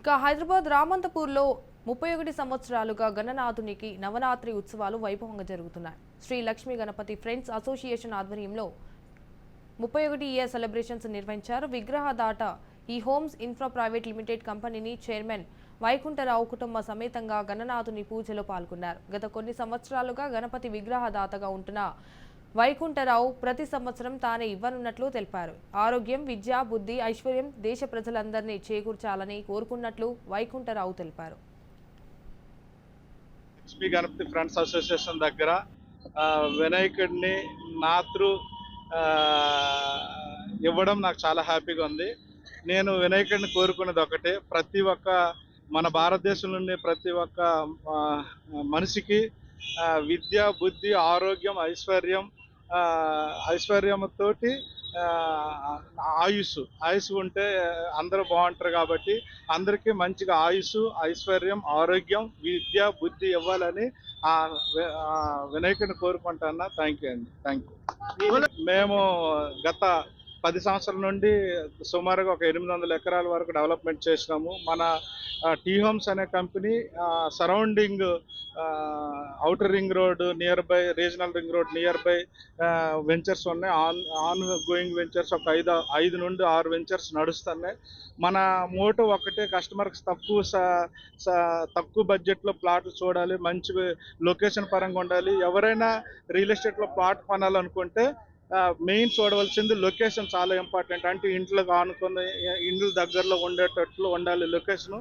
ఇక హైదరాబాద్ రామంతపూర్లో ముప్పై ఒకటి సంవత్సరాలుగా గణనాథునికి నవరాత్రి ఉత్సవాలు వైభవంగా జరుగుతున్నాయి. శ్రీ లక్ష్మీ గణపతి ఫ్రెండ్స్ అసోసియేషన్ ఆధ్వర్యంలో ముప్పై ఒకటి ఇయర్ సెలబ్రేషన్స్ నిర్వహించారు. విగ్రహ దాట ఈ హోమ్స్ ఇన్ఫ్రా ప్రైవేట్ లిమిటెడ్ కంపెనీని చైర్మన్ వైకుంఠరావు కుటుంబ సమేతంగా గణనాథుని పూజలో పాల్గొన్నారు. గత కొన్ని సంవత్సరాలుగా గణపతి విగ్రహ దాతగా ఉంటున్న వైకుంఠరావు ప్రతి సంవత్సరం తానే ఇవ్వనున్నట్లు తెలిపారు. ఆరోగ్యం విద్య బుద్ధి ఐశ్వర్యం దేశ ప్రజలందరినీ చేకూర్చాలని కోరుకున్నట్లు వైకుంఠరావు తెలిపారు. లక్ష్మీ గణపతి ఫ్రెండ్స్ అసోసియేషన్ దగ్గర వినాయకుడిని నాతృ ఇవ్వడం నాకు చాలా హ్యాపీగా ఉంది. నేను వినాయకుడిని కోరుకునేది ఒకటే ప్రతి ఒక్క మన భారతదేశంలోని ప్రతి ఒక్క మనిషికి విద్య బుద్ధి ఆరోగ్యం ఐశ్వర్యం ఐశ్వర్యంతోటి ఆ, ఆయుష్ ఆయుష్ ఉంటే అందరూ బాగుంటారు కాబట్టి అందరికీ మంచిగా ఆయుష్ ఐశ్వర్యం ఆరోగ్యం విద్య బుద్ధి ఇవ్వాలని ఆ వి- కోరుకుంటాను థ్యాంక్ యూ అండి. Thank you. మేము గత పది సంవత్సరాల నుండి సుమారుగా ఒక ఎనిమిది వందల ఎకరాల వరకు డెవలప్మెంట్ చేసినాము. మన టీ హోమ్స్ అనే company surrounding outer ring road nearby regional ring road nearby ventures ఉన్నాయి. ఆన్ ఆన్ గోయింగ్ వెంచర్స్ ఒక ఐదు ఐదు నుండి ఆరు వెంచర్స్ నడుస్తున్నాయి. మన మోటో ఒకటే కస్టమర్కి తక్కువ తక్కువ బడ్జెట్లో ప్లాట్లు చూడాలి మంచి లొకేషన్ పరంగా ఉండాలి. ఎవరైనా రియల్ ఎస్టేట్లో ప్లాట్ కొనాలనుకుంటే మెయిన్ చూడవలసింది లొకేషన్ చాలా ఇంపార్టెంట్ అంటే ఇంట్లో ఆనుకొని ఇండ్ల దగ్గరలో ఉండేటట్లు ఉండాలి లొకేషన్